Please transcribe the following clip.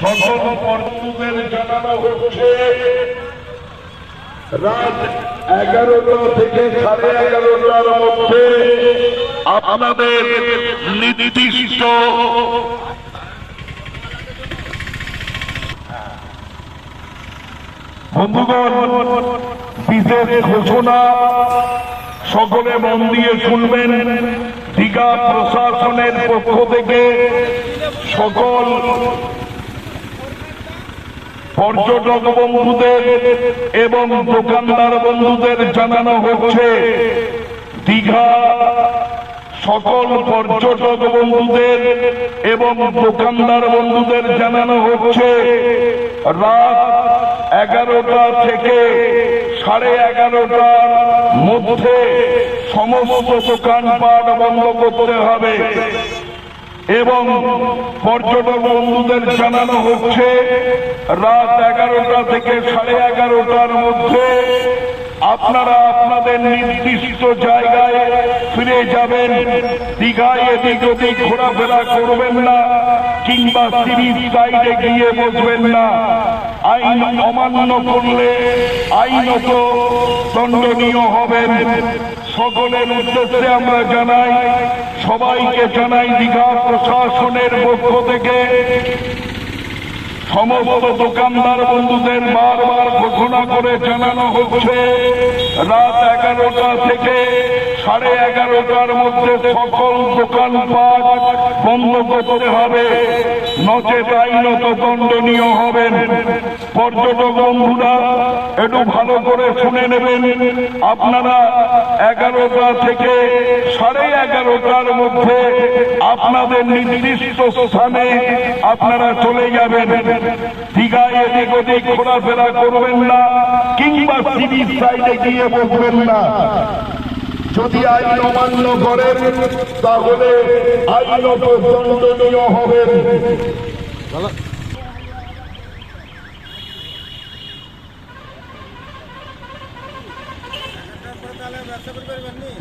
সকল বন্ধুদের জানানো হচ্ছে, রাত এগারোটা থেকে সাড়ে এগারোটার মধ্যে আপনাদের নির্দিষ্ট বন্ধুগণ, বিশেষ ঘোষণা, সকলে মন দিয়ে শুনবেন, দীঘা প্রশাসনের পক্ষ থেকে সকল পর্যটক বন্ধুদের এবং দোকানদার বন্ধুদের জানানো হচ্ছে, দীঘা সকল পর্যটক বন্ধুদের এবং দোকানদার বন্ধুদের জানানো হচ্ছে, রাত এগারোটা থেকে সাড়ে এগারোটার মধ্যে সমস্ত দোকানপাট বন্ধ করতে হবে। এবং পর্যটক বন্ধুদের জানানো হচ্ছে, রাত এগারোটা থেকে সাড়ে এগারোটার মধ্যে আপনারা আপনাদের নির্দিষ্ট জায়গায় ফিরে যাবেন। দীঘায় এদিক ওদিক ঘোরাফেরা করবেন না, কিংবা সিরিজ সাইডে গিয়ে বসবেন না। আইন অমান্য করলে আইনত দণ্ডনীয় হবেন। সকলের উদ্দেশ্যে আমরা জানাই, সবাইকে জানাই দীঘা প্রশাসনের পক্ষ থেকে। সমস্ত দোকানদার বন্ধুদের বারবার ঘোষণা করে জানানো হচ্ছে, রাত এগারোটা থেকে সাড়ে এগারোটার মধ্যে সকল দোকানপাট বন্ধ করতে হবে। নচেত আইনত দণ্ডনীয় হবেন। পর্যটক বন্ধুরা, একটু ভালো করে শুনে নেবেন। আপনারা এগারোটা থেকে সাড়ে এগারোটার মধ্যে আপনাদের নির্দিষ্ট স্থানে আপনারা চলে যাবেন। দীঘায় এদিক ওদিক ঘোরাফেরা করবেন না, কিংবা সিরিজ সাইডে গিয়ে বসবেন না। যদি আইন অমান্য করেন, তাহলে আইনত দণ্ডনীয় হবেন। তাহলে ব্যবসা করতে পারবেন নি